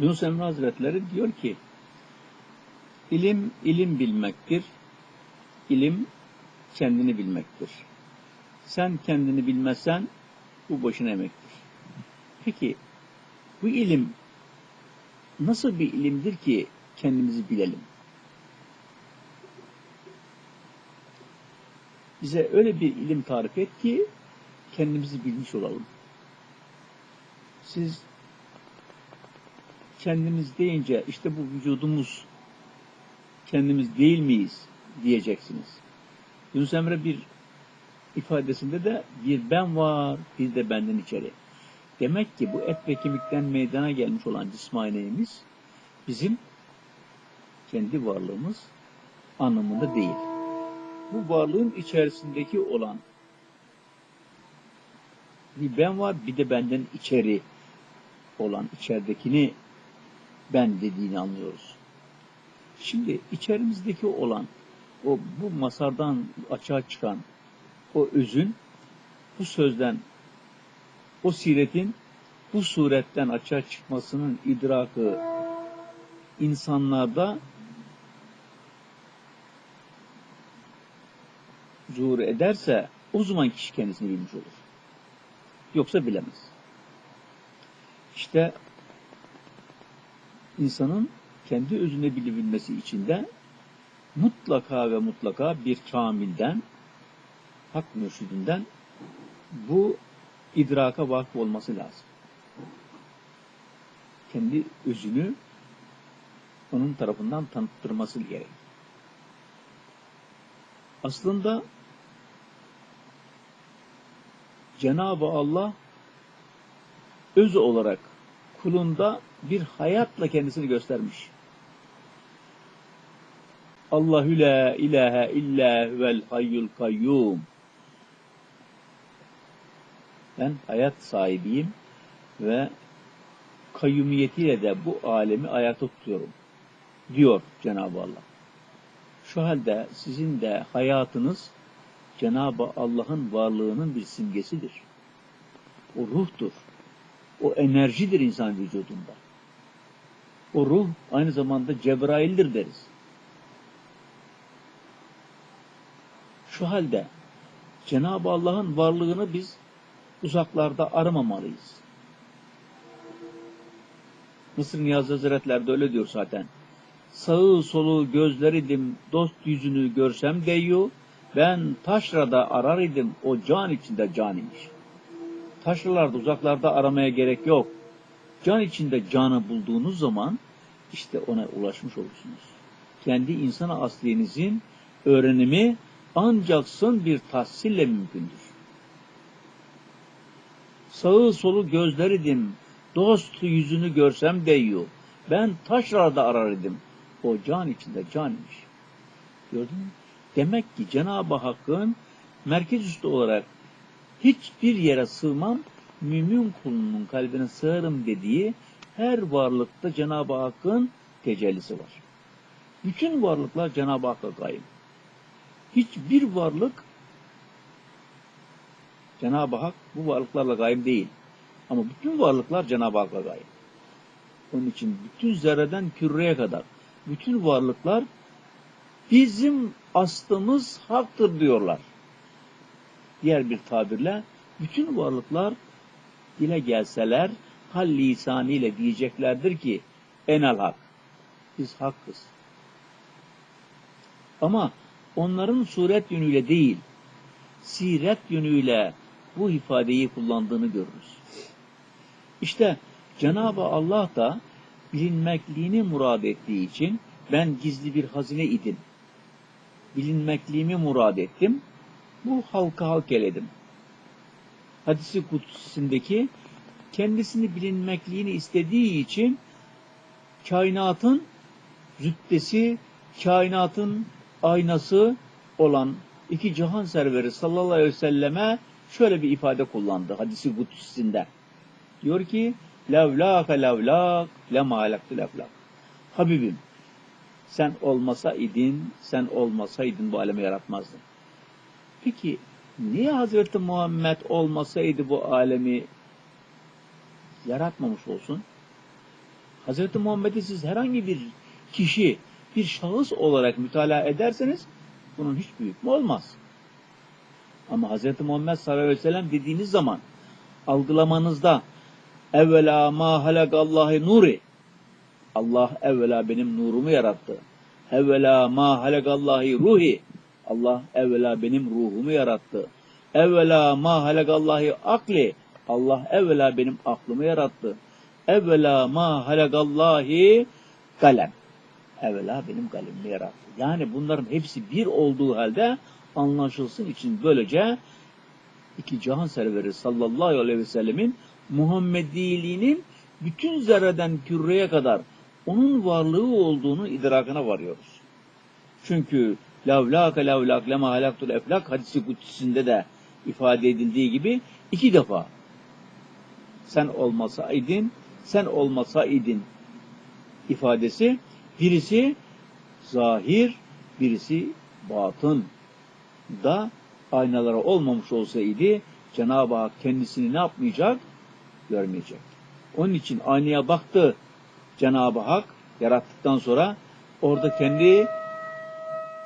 Yunus Emre Hazretleri diyor ki, ilim ilim bilmektir, ilim kendini bilmektir. Sen kendini bilmezsen bu boşuna emektir. Peki bu ilim nasıl bir ilimdir ki kendimizi bilelim? Bize öyle bir ilim tarif et ki kendimizi bilmiş olalım. Siz kendimiz deyince işte bu vücudumuz kendimiz değil miyiz diyeceksiniz. Yunus Emre bir ifadesinde de bir ben var, bir de benden içeri. Demek ki bu et ve kemikten meydana gelmiş olan cismaniyemiz bizim kendi varlığımız anlamında değil. Bu varlığın içerisindeki olan bir ben var, bir de benden içeri olan içeridekini ben dediğini anlıyoruz. Şimdi içerimizdeki olan o bu masardan açığa çıkan o özün bu sözden o siretin bu suretten açığa çıkmasının idrakı insanlarda zuhur ederse o zaman kişi kendisini bilmiş olur. Yoksa bilemez. İşte insanın kendi özüne bilebilmesi için de mutlaka ve mutlaka bir kamilden, hak mürşidinden bu idraka vakıf olması lazım. Kendi özünü onun tarafından tanıttırması gerek. Aslında Cenab-ı Allah öz olarak kulunda bir hayatla kendisini göstermiş. Allahü la ilahe illa vel hayyul kayyum. Ben hayat sahibiyim ve kayyumiyetiyle de bu alemi ayakta tutuyorum diyor Cenab-ı Allah. Şu halde sizin de hayatınız Cenab-ı Allah'ın varlığının bir simgesidir. O ruhtur. O enerjidir insan vücudunda. O ruh aynı zamanda Cebrail'dir deriz. Şu halde Cenab-ı Allah'ın varlığını biz uzaklarda aramamalıyız. Mısır Niyazi Hazretleri de öyle diyor zaten. Sağı solu gözleridim, dost yüzünü görsem deyu, ben taşrada arar idim, o can içinde can imiş. Taşralarda, uzaklarda aramaya gerek yok. Can içinde canı bulduğunuz zaman işte ona ulaşmış olursunuz. Kendi insan aslinizin öğrenimi ancak son bir tahsille mümkündür. Sağı solu gözleridim, dost yüzünü görsem deyiyor. Ben taşlarda arar idim. O can içinde canmış. Gördün mü? Demek ki Cenab-ı Hakk'ın merkez üstü olarak hiçbir yere sığmam, mümin kulunun kalbine sığarım dediği her varlıkta Cenab-ı Hakk'ın tecellisi var. Bütün varlıklar Cenab-ı Hakk'a kayım. Hiçbir varlık Cenab-ı Hak bu varlıklarla gayim değil. Ama bütün varlıklar Cenab-ı Hakk'a gayim. Onun için bütün zerreden küreye kadar bütün varlıklar bizim aslımız haktır diyorlar. Diğer bir tabirle bütün varlıklar dile gelseler hal lisanıyla diyeceklerdir ki enel hak. Biz hakkız. Ama onların suret yönüyle değil, siret yönüyle bu ifadeyi kullandığını görürüz. İşte Cenab-ı Allah da bilinmekliğini murad ettiği için ben gizli bir hazine idim. Bilinmekliğimi murad ettim. Bu halka halk eledim. Hadisi kutsisindeki kendisini bilinmekliğini istediği için kainatın züttesi, kainatın aynası olan iki cihan serveri sallallahu aleyhi ve selleme şöyle bir ifade kullandı hadisi kutsisinde. Diyor ki levlâke levlâk lema alaktu levlâk. Habibim sen olmasaydın, sen olmasaydın bu alemi yaratmazdın. Peki niye Hazreti Muhammed olmasaydı bu alemi yaratmamış olsun? Hz. Muhammed'i siz herhangi bir kişi, bir şahıs olarak mütalaa ederseniz bunun hiç büyük mü olmaz. Ama Hz. Muhammed sallallahu aleyhi ve sellem dediğiniz zaman algılamanızda evvela ma halakallahi nuri Allah evvela benim nurumu yarattı. Evvela ma halakallahi ruhi Allah evvela benim ruhumu yarattı. Evvela ma halakallahi akli Allah evvela benim aklımı yarattı. Evvela ma halakallahi kalem. Evvela benim kalemimi yarattı. Yani bunların hepsi bir olduğu halde anlaşılsın için böylece iki cihan serveri sallallahu aleyhi ve sellemin Muhammediliğinin bütün zerreden küreye kadar onun varlığı olduğunu idrakına varıyoruz. Çünkü lavlaka lavlak lema halaktul eflak hadisi kutsisinde de ifade edildiği gibi iki defa sen olmasaydın, sen olmasaydın ifadesi birisi zahir, birisi batın da aynalara olmamış olsaydı Cenab-ı Hak kendisini ne yapmayacak? Görmeyecek. Onun için aynaya baktı Cenab-ı Hak yarattıktan sonra orada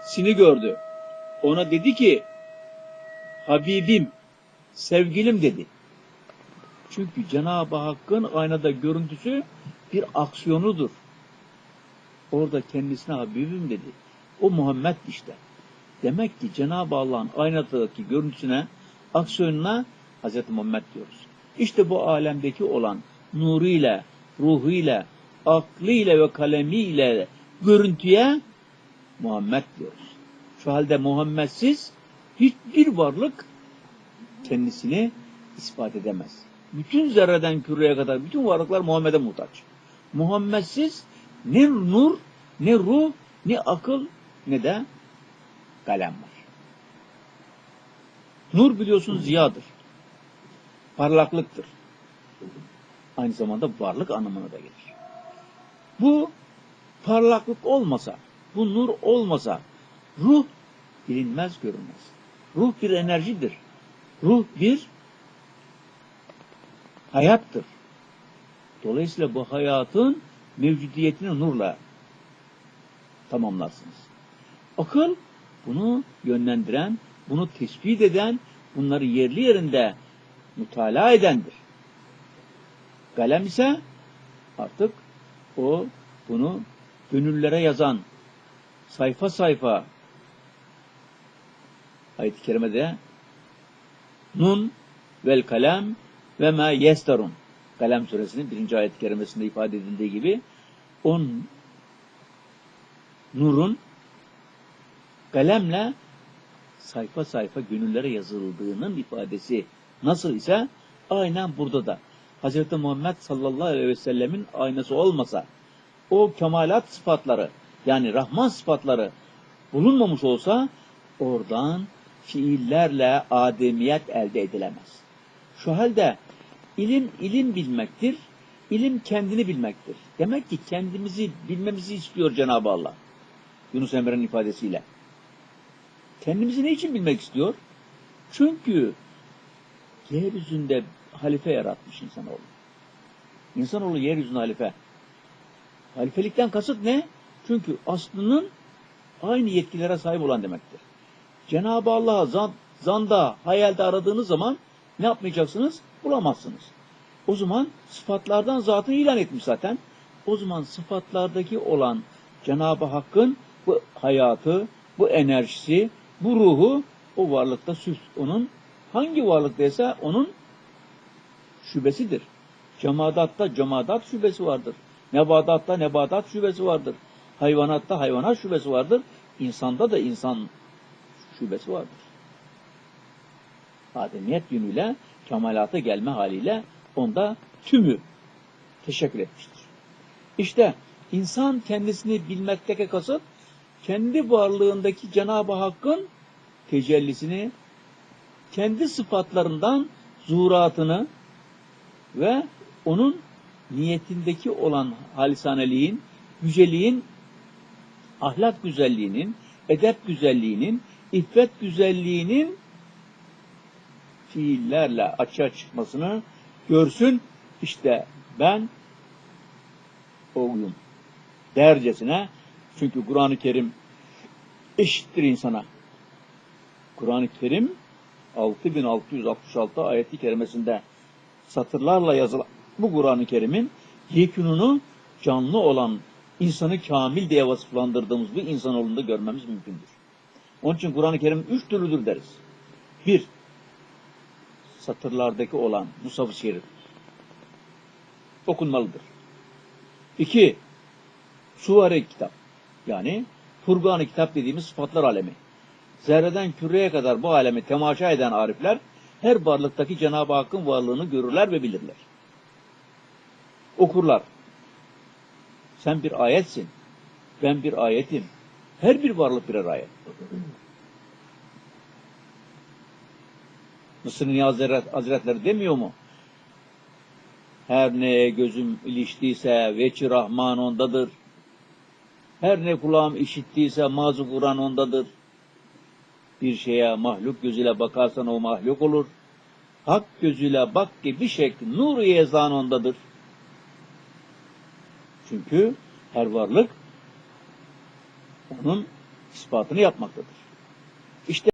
kendisini gördü. Ona dedi ki Habibim, sevgilim dedi. Çünkü Cenab-ı Hakk'ın aynada görüntüsü bir aksiyonudur. Orada kendisine Habibim dedi. O Muhammed işte. Demek ki Cenab-ı Allah'ın aynadaki görüntüsüne, aksiyonuna Hz. Muhammed diyoruz. İşte bu alemdeki olan nuruyla, ruhuyla, aklıyla ve kalemiyle görüntüye Muhammed diyoruz. Şu halde Muhammedsiz hiçbir varlık kendisini ispat edemez. Bütün zerreden küreye kadar bütün varlıklar Muhammed'e muhtaç. Muhammedsiz ne nur, ne ruh, ne akıl, ne de kalem var. Nur biliyorsunuz ziyadır. Parlaklıktır. Aynı zamanda varlık anlamına da gelir. Bu parlaklık olmasa, bu nur olmasa ruh bilinmez görünmez. Ruh bir enerjidir. Ruh bir hayattır. Dolayısıyla bu hayatın mevcudiyetini nurla tamamlarsınız. Akıl bunu yönlendiren, bunu tespit eden, bunları yerli yerinde mutala edendir. Kalem ise artık o bunu gönüllere yazan sayfa sayfa. Ayet-i kerimede nun vel kalem ve ma yestarun. Kalem suresinin birinci ayet-i kerimesinde ifade edildiği gibi on nurun kalemle sayfa sayfa gönüllere yazıldığının ifadesi. Nasıl ise aynen burada da. Hz. Muhammed sallallahu aleyhi ve sellemin aynası olmasa o kemalat sıfatları yani Rahman sıfatları bulunmamış olsa oradan fiillerle ademiyet elde edilemez. Şu halde ilim ilim bilmektir, ilim kendini bilmektir. Demek ki kendimizi bilmemizi istiyor Cenab-ı Allah. Yunus Emre'nin ifadesiyle. Kendimizi ne için bilmek istiyor? Çünkü yeryüzünde halife yaratmış insanoğlu. İnsanoğlu yeryüzünde halife. Halifelikten kasıt ne? Çünkü aslının aynı yetkilere sahip olan demektir. Cenab-ı Allah'a zan, zanda, hayalde aradığınız zaman ne yapmayacaksınız? Bulamazsınız. O zaman sıfatlardan zatını ilan etmiş zaten. O zaman sıfatlardaki olan Cenab-ı Hakk'ın bu hayatı, bu enerjisi, bu ruhu o varlıkta süs. Onun hangi varlıktaysa onun şubesidir. Cemadatta cemadat şubesi vardır. Nebadatta nebadat şubesi vardır. Hayvanatta hayvanat şubesi vardır. İnsanda da insan şubesi vardır. Ademiyet yönüyle kemalata gelme haliyle onda tümü teşekkür etmiştir. İşte insan kendisini bilmekteki kasıt kendi varlığındaki Cenab-ı Hakk'ın tecellisini kendi sıfatlarından zuhuratını ve onun niyetindeki olan halisaneliğin, güzelliğin, ahlak güzelliğinin, edep güzelliğinin, iffet güzelliğinin fiillerle açığa çıkmasını görsün. İşte ben o uyum. Dercesine çünkü Kur'an-ı Kerim eşittir insana. Kur'an-ı Kerim 6666 ayeti kerimesinde satırlarla yazılan bu Kur'an-ı Kerim'in yekününü canlı olan insanı kamil diye vasıflandırdığımız bir insanoğlunda görmemiz mümkündür. Onun için Kur'an-ı Kerim üç türlüdür deriz. Bir, satırlardaki olan Musaf-ı Şerif okunmalıdır. İki, Suvari kitap yani Furgan-ı kitap dediğimiz sıfatlar alemi. Zerreden küreye kadar bu alemi temaşa eden arifler her varlıktaki Cenab-ı Hakk'ın varlığını görürler ve bilirler. Okurlar. Sen bir ayetsin. Ben bir ayetim. Her bir varlık birer ayet. Mısır Niyazi Hazret- Hazretleri demiyor mu? Her neye gözüm iliştiyse veçi Rahman ondadır. Her ne kulağım işittiyse mazı Kur'an ondadır. Bir şeye mahluk gözüyle bakarsan o mahluk olur. Hak gözüyle bak ki bir şekli nur-u yezan ondadır. Çünkü her varlık onun ispatını yapmaktadır. İşte